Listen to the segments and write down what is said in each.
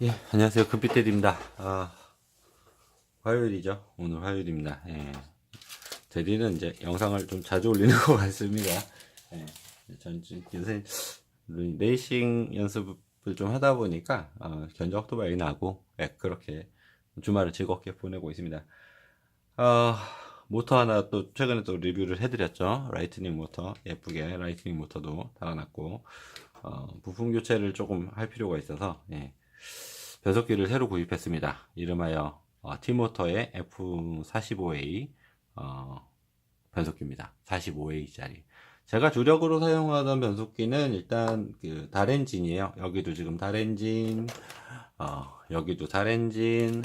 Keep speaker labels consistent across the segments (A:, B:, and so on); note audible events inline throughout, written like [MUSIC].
A: 예, 안녕하세요. 금빛대리입니다. 아, 화요일이죠. 오늘 화요일입니다. 예. 대리는 이제 영상을 좀 자주 올리는 [LAUGHS] 것 같습니다. 예. 전 요새 레이싱 연습을 좀 하다 보니까, 어, 견적 도박이 나고, 예, 그렇게 주말을 즐겁게 보내고 있습니다. 어, 모터 하나 또 최근에 또 리뷰를 해드렸죠. 라이트닝 모터. 예쁘게 라이트닝 모터도 달아놨고, 어, 부품 교체를 조금 할 필요가 있어서, 예. 변속기를 새로 구입했습니다. 이름하여 어, T모터의 F45A 어, 변속기입니다. 45A짜리. 제가 주력으로 사용하던 변속기는 일단 그 달엔진이에요. 여기도 지금 달엔진, 어, 여기도 달엔진,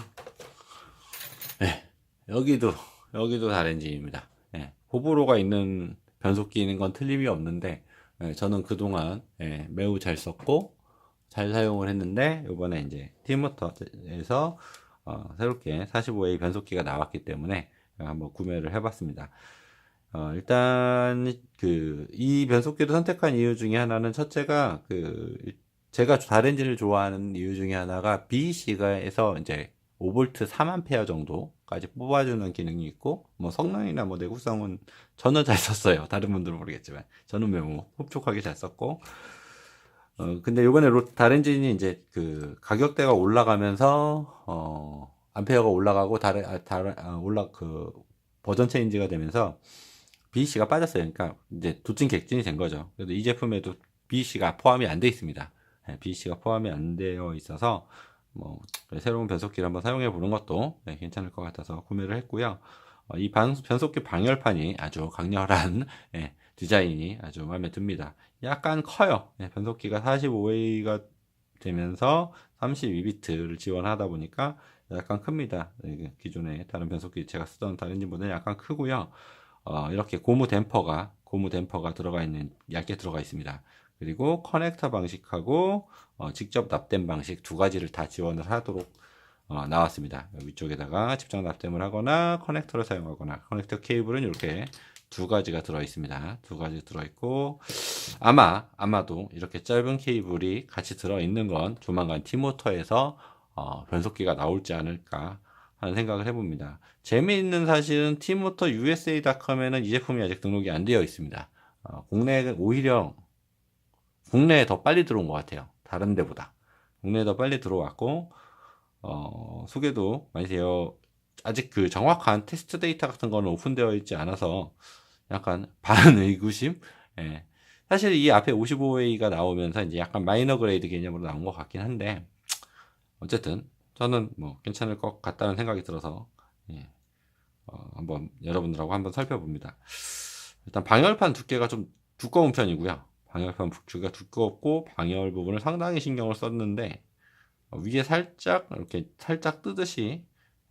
A: 네, 여기도 여기도 달엔진입니다. 네, 호불호가 있는 변속기인 건 틀림이 없는데 네, 저는 그동안 예, 매우 잘 썼고 잘 사용을 했는데 이번에 이제 티모터에서 어, 새롭게 45A 변속기가 나왔기 때문에 한번 구매를 해봤습니다. 어, 일단 그 이 변속기를 선택한 이유 중에 하나는 첫째가 그 제가 다렌진을 좋아하는 이유 중에 하나가 BC가에서 이제 5V 3A 정도까지 뽑아주는 기능이 있고 뭐 성능이나 뭐 내구성은 저는 잘 썼어요. 다른 분들은 모르겠지만 저는 매우 흡족하게 잘 썼고 어, 근데 요번에 로, 다렌진이 이제 그 가격대가 올라가면서, 어, 암페어가 올라가고, 다른, 아, 다른, 아, 올라, 그, 버전 체인지가 되면서, BC가 빠졌어요. 그러니까, 이제 도찐 객진이 된 거죠. 그래서 이 제품에도 BC가 포함이 안 돼 있습니다. 네, BC가 포함이 안 되어 있어서, 뭐, 새로운 변속기를 한번 사용해 보는 것도 네, 괜찮을 것 같아서 구매를 했고요. 어, 이 방, 변속기 방열판이 아주 강렬한, 예, 디자인이 아주 마음에 듭니다. 약간 커요. 네, 변속기가 45A가 되면서 32비트를 지원하다 보니까 약간 큽니다. 네, 기존에 다른 변속기 제가 쓰던 다른 진보다는 약간 크고요. 어, 이렇게 고무 댐퍼가 고무 댐퍼가 들어가 있는 얇게 들어가 있습니다. 그리고 커넥터 방식하고 어, 직접 납땜 방식 두 가지를 다 지원을 하도록 어, 나왔습니다. 위쪽에다가 직접 납땜을 하거나 커넥터를 사용하거나 커넥터 케이블은 이렇게 두 가지가 들어 있습니다. 두 가지 들어 있고 아마 아마도 이렇게 짧은 케이블이 같이 들어 있는 건 조만간 T모터에서 어, 변속기가 나올지 않을까 하는 생각을 해봅니다. 재미있는 사실은 T모터 USA.com에는 이 제품이 아직 등록이 안 되어 있습니다. 어, 국내에 오히려 국내에 더 빨리 들어온 것 같아요. 다른 데보다 국내에 더 빨리 들어왔고 어, 소개도 많이 되어 아직 그 정확한 테스트 데이터 같은 거는 오픈되어 있지 않아서 약간 [LAUGHS] 반의구심? 예. 사실 이 앞에 55A가 나오면서 이제 약간 마이너 그레이드 개념으로 나온 것 같긴 한데, 어쨌든, 저는 뭐 괜찮을 것 같다는 생각이 들어서, 예. 어, 한번 여러분들하고 한번 살펴봅니다. 일단 방열판 두께가 좀 두꺼운 편이고요. 방열판 두께가 두껍고, 방열 부분을 상당히 신경을 썼는데, 어, 위에 살짝, 이렇게 살짝 뜨듯이,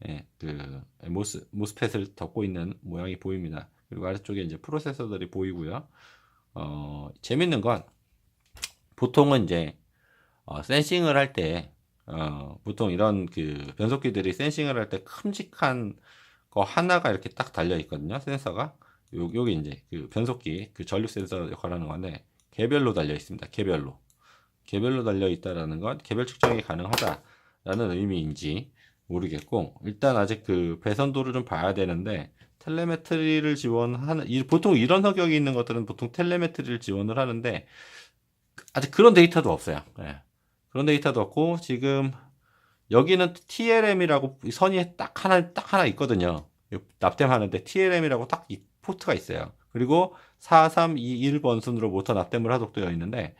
A: 예, 그, 모스, 모스펫을 덮고 있는 모양이 보입니다. 그리고 아래쪽에 이제 프로세서들이 보이고요. 어, 재밌는 건 보통은 이제 어, 센싱을 할 때, 어, 보통 이런 그 변속기들이 센싱을 할 때 큼직한 거 하나가 이렇게 딱 달려 있거든요. 센서가. 요, 요게 이제 그 변속기, 그 전류 센서 역할하는 건데, 개별로 달려 있습니다. 개별로. 개별로 달려 있다라는 건 개별 측정이 가능하다라는 의미인지 모르겠고, 일단 아직 그 배선도를 좀 봐야 되는데, 텔레메트리를 지원하는 보통 이런 성격이 있는 것들은 보통 텔레메트리를 지원을 하는데 아직 그런 데이터도 없어요. 예. 그런 데이터도 없고 지금 여기는 TLM이라고 선이 딱 하나 딱 하나 있거든요. 납땜하는데 TLM이라고 딱 이 포트가 있어요. 그리고 4321번 순으로 모터 납땜을 하도록 되어 있는데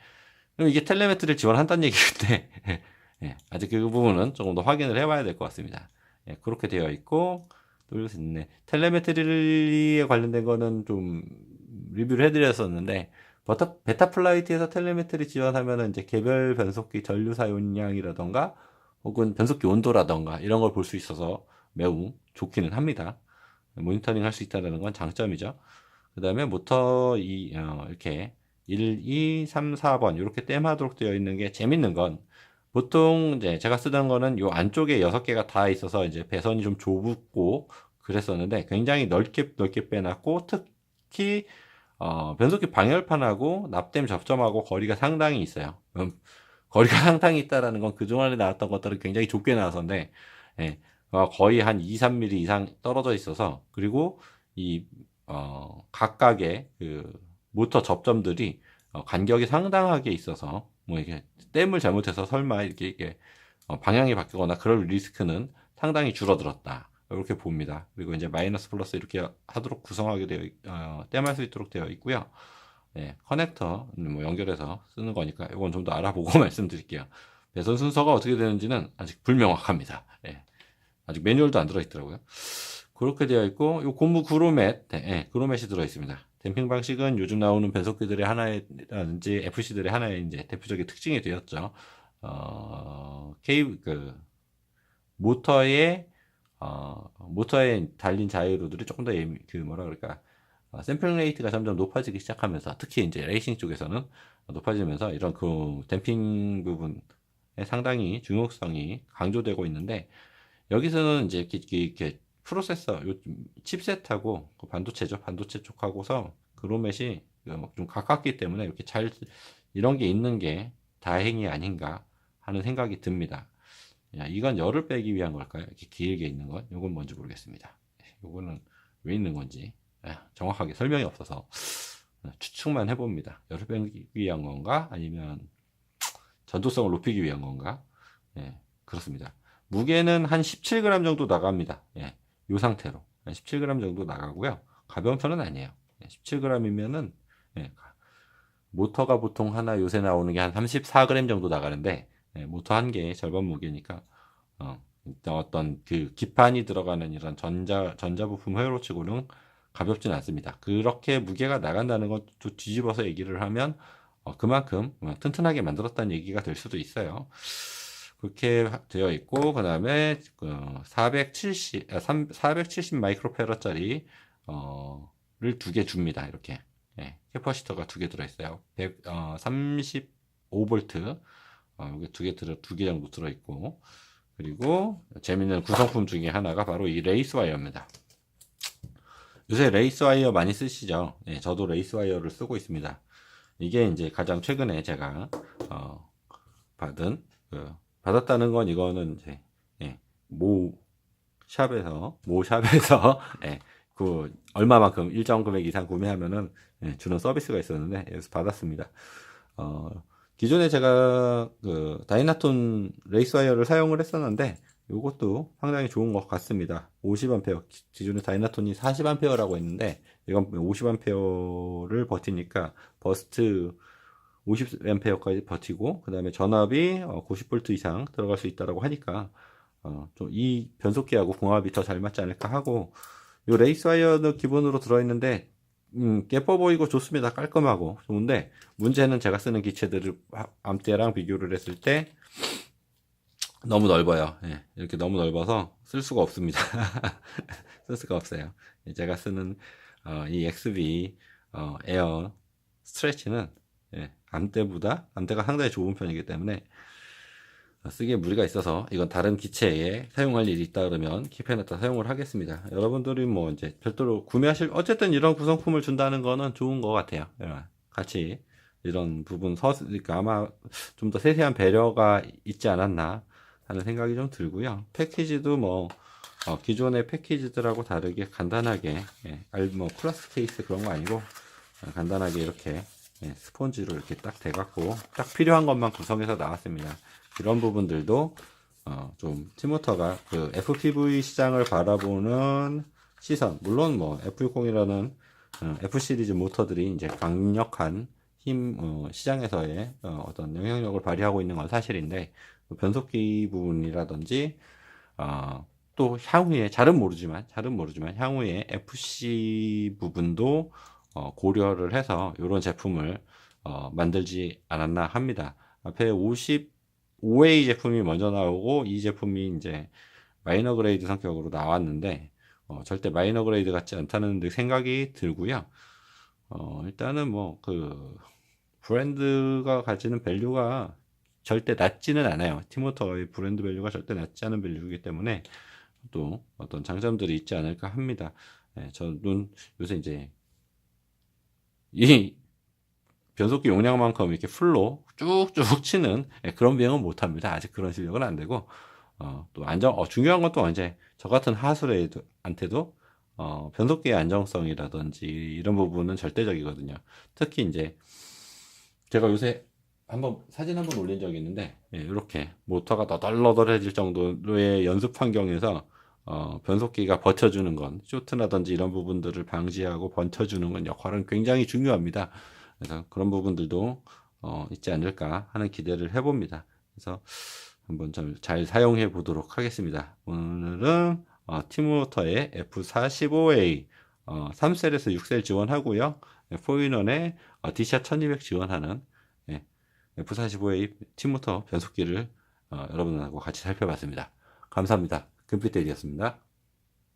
A: 이게 텔레메트리를 지원한다는 얘기인데 [LAUGHS] 예. 아직 그 부분은 조금 더 확인을 해봐야 될 것 같습니다. 예. 그렇게 되어 있고 돌릴 수 있네. 텔레메트리에 관련된 거는 좀 리뷰를 해드렸었는데, 버타, 베타 플라이트에서 텔레메트리 지원하면은 이제 개별 변속기 전류 사용량이라던가, 혹은 변속기 온도라던가, 이런 걸 볼 수 있어서 매우 좋기는 합니다. 모니터링 할 수 있다는 건 장점이죠. 그 다음에 모터 이, 어, 이렇게 1, 2, 3, 4번, 이렇게 땜하도록 되어 있는 게 재밌는 건, 보통 이제 제가 쓰던 거는 요 안쪽에 여섯 개가 다 있어서 이제 배선이 좀 좁고 그랬었는데 굉장히 넓게 넓게 빼놨고 특히 어, 변속기 방열판하고 납땜 접점하고 거리가 상당히 있어요. 음, 거리가 [LAUGHS] 상당히 있다라는 건 그동안에 나왔던 것들은 굉장히 좁게 나와서인데, 예, 어, 거의 한 2, 3mm 이상 떨어져 있어서, 그리고 이, 어, 각각의 그 모터 접점들이 어, 간격이 상당하게 있어서, 뭐 이게 댐을 잘못해서 설마 이렇게, 이게 어, 방향이 바뀌거나 그럴 리스크는 상당히 줄어들었다. 이렇게 봅니다. 그리고 이제 마이너스 플러스 이렇게 하도록 구성하게 되어, 있- 어, 땜할 수 있도록 되어 있고요. 예, 커넥터 뭐 연결해서 쓰는 거니까 이건 좀 더 알아보고 [LAUGHS] 말씀드릴게요. 배선 순서가 어떻게 되는지는 아직 불명확합니다. 예, 아직 매뉴얼도 안 들어 있더라고요. 그렇게 되어 있고 요 고무 그로맷, 네, 예, 그로맷이 들어 있습니다. 댐핑 방식은 요즘 나오는 변속기들의 하나라든지 FC들의 하나의 이제 대표적인 특징이 되었죠. 어, 케이블 그 모터의 어, 모터에 달린 자유로들이 조금 더 예미, 그 뭐라 그럴까 어, 샘플링 레이트가 점점 높아지기 시작하면서 특히 이제 레이싱 쪽에서는 높아지면서 이런 그 댐핑 부분에 상당히 중요성이 강조되고 있는데 여기서는 이제 이렇게, 이렇게 프로세서 요 칩셋하고 그 반도체죠 반도체 쪽하고서 그로met이 좀 가깝기 때문에 이렇게 잘 이런 게 있는 게 다행이 아닌가 하는 생각이 듭니다. 야, 이건 열을 빼기 위한 걸까요? 이렇게 길게 있는 건? 이건 뭔지 모르겠습니다. 이거는 왜 있는 건지 아, 정확하게 설명이 없어서 추측만 해봅니다. 열을 빼기 위한 건가? 아니면 전도성을 높이기 위한 건가? 예, 그렇습니다. 무게는 한 17g 정도 나갑니다. 예, 이 상태로. 17g 정도 나가고요. 가벼운 편은 아니에요. 17g이면은, 예, 모터가 보통 하나 요새 나오는 게 한 34g 정도 나가는데, 예, 모터 한 개의 절반 무게니까, 어, 어떤 그 기판이 들어가는 이런 전자, 전자 부품 회로 치고는 가볍진 않습니다. 그렇게 무게가 나간다는 것도 뒤집어서 얘기를 하면, 어, 그만큼 튼튼하게 만들었다는 얘기가 될 수도 있어요. 그렇게 되어 있고, 그 다음에, 그, 470, 470 마이크로페러짜리, 어, 를 두 개 줍니다. 이렇게. 예, 캐퍼시터가 두 개 들어있어요. 100, 어, 35볼트. 어, 여기 두개 들어, 두 개 정도 들어 있고. 그리고 재밌는 구성품 중에 하나가 바로 이 레이스 와이어입니다. 요새 레이스 와이어 많이 쓰시죠? 예, 저도 레이스 와이어를 쓰고 있습니다. 이게 이제 가장 최근에 제가, 어, 받은, 그, 받았다는 건 이거는 이제, 예, 모, 샵에서, 모 샵에서, [LAUGHS] 예, 그, 얼마만큼 일정 금액 이상 구매하면은, 예, 주는 서비스가 있었는데, 여기서 받았습니다. 어, 기존에 제가 그 다이나톤 레이스 와이어를 사용을 했었는데 이것도 상당히 좋은 것 같습니다. 50A 기존에 다이나톤이 40A라고 했는데 이건 50A를 버티니까 버스트 50A까지 버티고 그 다음에 전압이 90V 이상 들어갈 수 있다라고 하니까 어, 좀 이 변속기하고 궁합이 더 잘 맞지 않을까 하고 이 레이스 와이어는 기본으로 들어있는데 음, 예뻐 보이고 좋습니다. 깔끔하고 좋은데 문제는 제가 쓰는 기체들을 암대랑 비교를 했을 때 너무 넓어요. 예, 이렇게 너무 넓어서 쓸 수가 없습니다. [LAUGHS] 쓸 수가 없어요. 제가 쓰는 어, 이 XV 어, 에어 스트레치는 예, 암대보다 암대가 상당히 좋은 편이기 때문에 쓰기에 무리가 있어서 이건 다른 기체에 사용할 일이 있다 그러면 킵해놨다 사용을 하겠습니다. 여러분들이 뭐 이제 별도로 구매하실 어쨌든 이런 구성품을 준다는 거는 좋은 것 같아요. 예, 같이 이런 부분 서 그러니까 아마 좀 더 세세한 배려가 있지 않았나 하는 생각이 좀 들고요. 패키지도 뭐 어, 기존의 패키지들하고 다르게 간단하게 예, 뭐 플라스 케이스 그런 거 아니고 어, 간단하게 이렇게 예, 스폰지로 이렇게 딱 대갖고 딱 필요한 것만 구성해서 나왔습니다. 이런 부분들도 어, 좀 티모터가 그 FPV 시장을 바라보는 시선 물론 뭐 F60이라는 어, F 시리즈 모터들이 이제 강력한 힘 어, 시장에서의 어, 떤 영향력을 발휘하고 있는 건 사실인데 그 변속기 부분이라든지 어, 또 향후에 잘은 모르지만 잘은 모르지만 향후에 FC 부분도 어, 고려를 해서 이런 제품을 어, 만들지 않았나 합니다. 앞에 50 5A 제품이 먼저 나오고 이 제품이 이제 마이너 그레이드 성격으로 나왔는데 어, 절대 마이너 그레이드 같지 않다는 생각이 들고요. 어, 일단은 뭐 그 브랜드가 가지는 밸류가 절대 낮지는 않아요. 티모터의 브랜드 밸류가 절대 낮지 않은 밸류이기 때문에 또 어떤 장점들이 있지 않을까 합니다. 예, 저는 요새 이제 이 변속기 용량만큼 이렇게 풀로 쭉쭉 치는 예, 그런 비행은 못합니다. 아직 그런 실력은 안 되고 어, 또 안정 어, 중요한 건 또 이제 저 같은 하수레한테도 어, 변속기의 안정성이라든지 이런 부분은 절대적이거든요. 특히 이제 제가 요새 한번 사진 한번 올린 적이 있는데 예, 이렇게 모터가 너덜너덜해질 정도의 연습 환경에서 어, 변속기가 버텨주는 건 쇼트라든지 이런 부분들을 방지하고 버텨주는 건 역할은 굉장히 중요합니다. 그래서 그런 부분들도 어, 있지 않을까 하는 기대를 해봅니다. 그래서 한번 좀 잘 사용해 보도록 하겠습니다. 오늘은 어, 티모터의 F45A 어, 3셀에서 6셀 지원하고요. 포인원의 어, D샷 1200 지원하는 예, F45A 티모터 변속기를 어, 여러분하고 같이 살펴봤습니다. 감사합니다. 금빛대리였습니다.